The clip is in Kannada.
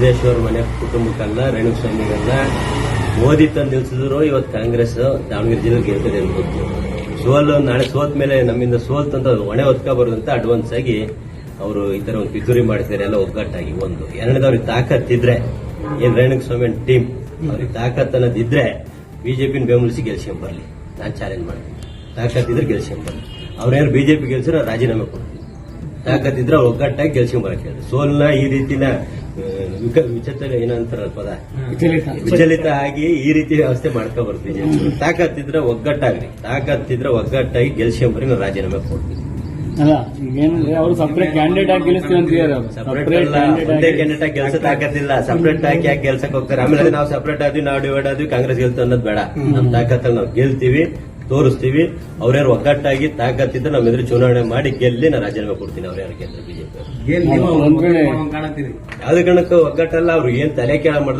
ಸಿದ್ದೇಶ್ವರ ಮನೆ ಕುಟುಂಬಕ್ಕಲ್ಲ ರೇಣುಸ್ವಾಮಿಗಲ್ಲ ಮೋದಿ ತಂದು ನಿಲ್ಸಿದ್ರು. ಇವತ್ತು ಕಾಂಗ್ರೆಸ್ ದಾವಣಗೆರೆ ಜಿಲ್ಲೆ ಗೆಲ್ತದೆ ಅಂತ ಗೊತ್ತು ಸೋಲು ನಾಳೆ ಸೋತ್ ಮೇಲೆ ನಮ್ಮಿಂದ ಸೋಲ್ತು ಅಂತ ಹೊಣೆ ಅಂತ ಅಡ್ವಾನ್ಸ್ ಆಗಿ ಅವರು ಈ ತರ ಒಂದು ಪಿತೂರಿ ಮಾಡ್ತಾರೆ ಎಲ್ಲ ಒಗ್ಗಟ್ಟಾಗಿ. ಒಂದು ಎರಡನೇದ ಅವ್ರಿಗೆ ತಾಕತ್ತಿದ್ರೆ, ಏನ್ ರೇಣುಸ್ವಾಮಿ ಟೀಮ್ ಅವ್ರಿಗೆ ತಾಕತ್ ಅನ್ನೋದಿದ್ರೆ ಬಿಜೆಪಿನ ಬೆಂಬಲಿಸಿ ಗೆಲ್ಸ್ಕೊಂಡ್ ಬರ್ಲಿ ನಾನು ಚಾಲೆಂಜ್ ಮಾಡ್ತೀನಿ. ತಾಕತ್ತಿದ್ರೆ ಗೆಲ್ಸ್ಕೊಂಡ್ ಬರ್ಲಿ ಅವ್ರೇನು ಬಿಜೆಪಿ ಗೆಲ್ಸಿರೋ ರಾಜೀನಾಮೆ ಕೊಡ್ತೀನಿ. ತಾಕತ್ತಿದ್ರೆ ಅವ್ರು ಒಗ್ಗಟ್ಟಾಗಿ ಗೆಲ್ಸ್ಕೊಂಡ್ ಬರಕ್ಕೆ ಸೋಲ್ನ ಈ ರೀತಿನ ವಿಚಿತ್ರ ಏನಂತಾರ ಪದ? ವಿಚಲಿತ. ಆಗಿ ಈ ರೀತಿ ವ್ಯವಸ್ಥೆ ಮಾಡ್ಕೊ ಬರ್ತೀನಿ. ತಾಕತ್ತಿದ್ರೆ ಒಗ್ಗಟ್ಟಾಗ್ರಿ ತಾಕತ್ತಿದ್ರೆ ಒಗ್ಗಟ್ಟಾಗಿ ಗೆಲ್ಸ್ಕೊಂಬರಿ ನಾವು ರಾಜೀನಾಮೆ ಕೊಡ್ತೀನಿ ಅಲ್ಲ ಈಗೇನಂದ್ರೆ ಅವರು ಸಪರೇಟ್ ಕ್ಯಾಂಡಿಡೇಟ್ ಆಗಿ ಗೆಲ್ಲಿಸ್ತೀವಿ ಅಂತ ಹೇಳಿದ್ರು ಸಪರೇಟ್ ಸಪರೇಟ್ ಅಲ್ಲ ಒಂದೇ ಕ್ಯಾಂಡಿಡೇಟ್ ಆಗಿ ಗೆಲ್ಸಕ್ ಆಗತ್ತಿಲ್ಲ ಸಪರೇಟ್ ಆಗಿ ಯಾಕೆ ಗೆಲ್ಸಕ್ ಹೋಗ್ತಾರೆ? ಆಮೇಲೆ ನಾವು ಸಪರೇಟ್ ಆದ್ವಿ ನಾವು ಡಿವೈಡ್ ಆದ್ವಿ ಕಾಂಗ್ರೆಸ್ ಗೆಲ್ತು ಅನ್ನೋದು ಬೇಡ. ನಮ್ ತಾಕತ್ತಲ್ಲಿ ನಾವು ಗೆಲ್ತೀವಿ. ತೋರಿಸ್ತೀವಿ. ಅವ್ರ್ಯಾರು ಒಗ್ಗಟ್ಟಾಗಿ ತಾಕತ್ತಿದ್ರೆ ನಮ್ಮ ಎದುರು ಚುನಾವಣೆ ಮಾಡಿ ಗೆಲ್ಲಿ ನಾನು ರಾಜೀನಾಮೆ ಕೊಡ್ತೀನಿ. ಅವ್ರ್ಯಾರು ಕೇಂದ್ರ ಬಿಜೆಪಿ ಯಾವ್ದು ಕಣಕ್ಕೆ ಯಾವ್ದೇ ಕಾರಣಕ್ಕೂ ಒಗ್ಗಟ್ಟಲ್ಲ ಅವ್ರು ಏನ್ ತಲೆ ಕೆಳ ಮಾಡಿದ್ರು